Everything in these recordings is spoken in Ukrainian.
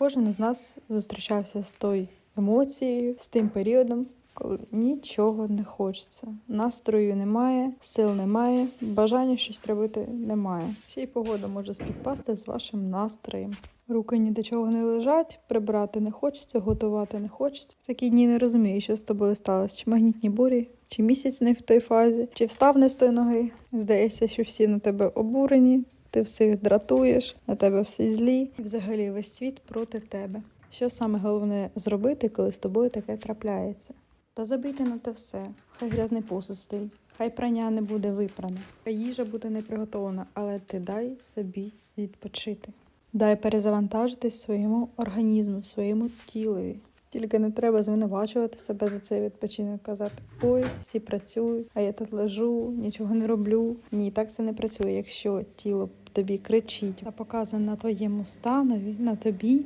Кожен із нас зустрічався з тою емоцією, з тим періодом, коли нічого не хочеться. Настрою немає, сил немає, бажання щось робити немає. Ще й погода може співпасти з вашим настроєм. Руки ні до чого не лежать, прибирати не хочеться, готувати не хочеться. В такі дні не розумію, що з тобою сталося. Чи магнітні бурі, чи місяць не в той фазі, чи встав не з тої ноги. Здається, що всі на тебе обурені, ти всіх дратуєш, на тебе всі злі, і взагалі весь світ проти тебе. Що саме головне зробити, коли з тобою таке трапляється? Та забийте на те все. Хай грязний посуд стоїть, хай прання не буде випране, хай їжа буде не приготована, але ти дай собі відпочити. Дай перезавантажитись своєму організму, своєму тілові. Тільки не треба звинувачувати себе за цей відпочинок, казати ой, всі працюють, а я тут лежу, нічого не роблю. Ні, так це не працює. Якщо тіло тобі кричить та показує на твоєму станові, на тобі,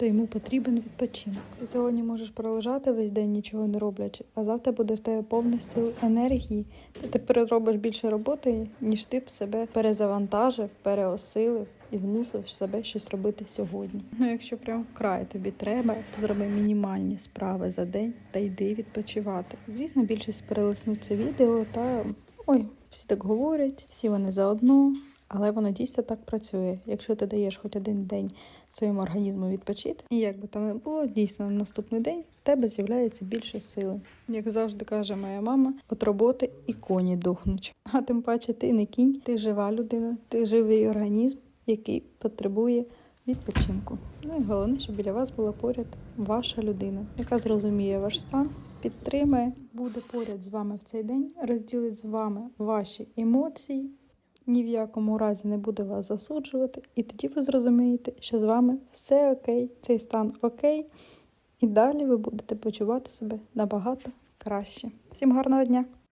то йому потрібен відпочинок. Сьогодні можеш пролежати весь день, нічого не роблячи, а завтра буде в тебе повне сил енергії. Ти переробиш більше роботи, ніж ти б себе перезавантажив, переосилив і змусив себе щось робити сьогодні. Ну, якщо прям вкрай тобі треба, то зроби мінімальні справи за день та йди відпочивати. Звісно, більшість перелиснуть це відео та ой, всі так говорять, всі вони заодно. Але воно дійсно так працює. Якщо ти даєш хоч один день своєму організму відпочити, і як би там не було, дійсно на наступний день в тебе з'являється більше сили. Як завжди каже моя мама, от роботи і коні дохнуть. А тим паче ти не кінь, ти жива людина, ти живий організм, який потребує відпочинку. Ну і головне, щоб біля вас була поряд ваша людина, яка зрозуміє ваш стан, підтримає, буде поряд з вами в цей день, розділить з вами ваші емоції ні в якому разі не буде вас засуджувати, і тоді ви зрозумієте, що з вами все окей, цей стан окей, і далі ви будете почувати себе набагато краще. Всім гарного дня!